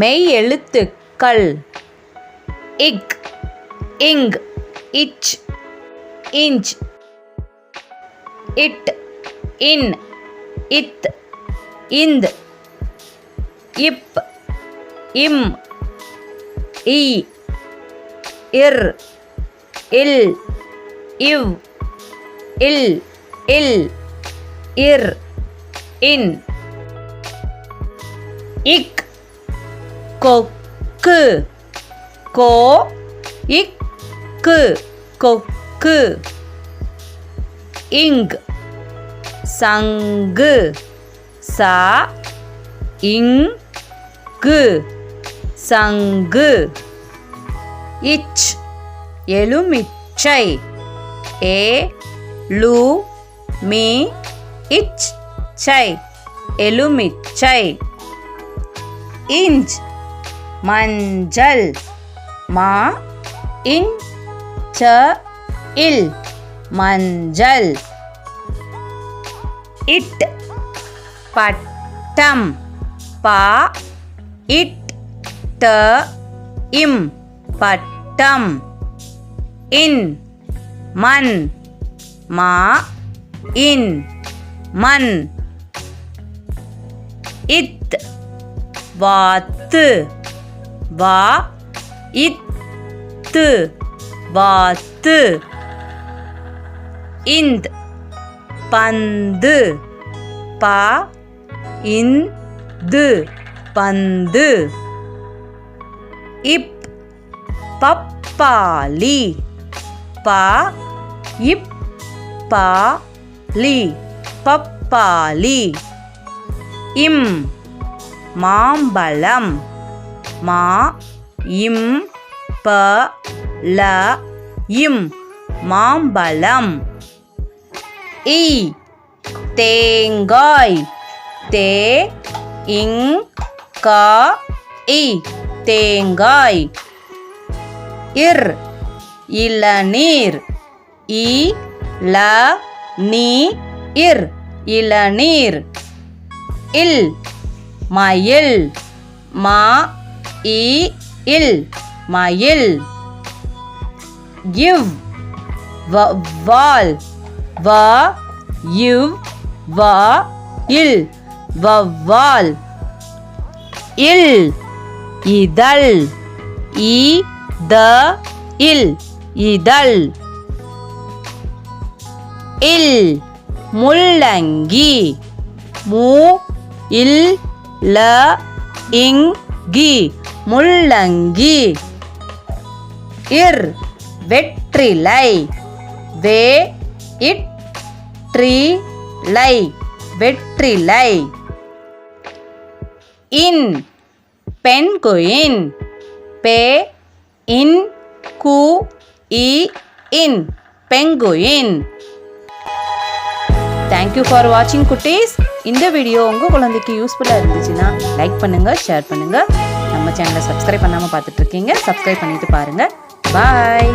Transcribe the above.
மெய் எழுத்துக்கள் இக் இங் இச் இஞ்ச். இட் இன் இத் இந்த். இப் இம் இ இர் இல் இவ் இல் இல் இர் இன். இக் கொக்கு. கோ இக்கு கொக்கு. இங் சங்கு. சா. இங்கு. சங்கு. இச். எலுமிச்சை. ஏ. லு. மீ. இச். சை. எலுமிச்சை. இஞ்ச். மஞ்சள். மா இன் ச இல். மஞ்சள். இட் பட்டம். பா இட் ட இம் பட்டம். இன் மண். மா இன் மண். இத் வாத்து. வா இத்து வாத்து இந்த் பந்து. பா இந்து பந்து. இப் பப்பாளி. பா இப் பா லி பப்பாளி. இம் மாம்பழம். மா இம் ப ல இம். மாம்பழம். இ தேங்காய். தே இங் கா இ தேங்காய். இர் இளநீர். இ ல நீ இர் இளநீர். இல் மயில். மா இ இல் மயில். இவ் வால். வ இவ் வ இல் வவ்வால் இல் இதழ். இ த இல் இதழ். இல் முள்ளங்கி. மு இல் ல இங் கி. முள்ளங்கி. இர் வெற்றிலை. வே இட் ட்ரி லை வெற்றிலை. இன் பெண்குயின். பே இன் கு இ இன். பெங்குயின் தேங்க்யூ ஃபார் வாட்சிங் குட்டீஸ். இந்த வீடியோ உங்கள் குழந்தைக்கு யூஸ்ஃபுல்லாக இருந்துச்சுன்னா லைக் பண்ணுங்கள் ஷேர் பண்ணுங்கள் நம்ம சேனலை சப்ஸ்கிரைப் பண்ணாமல் பார்த்துட்ருக்கீங்க சப்ஸ்கிரைப் பண்ணிட்டு பாருங்கள் பாய்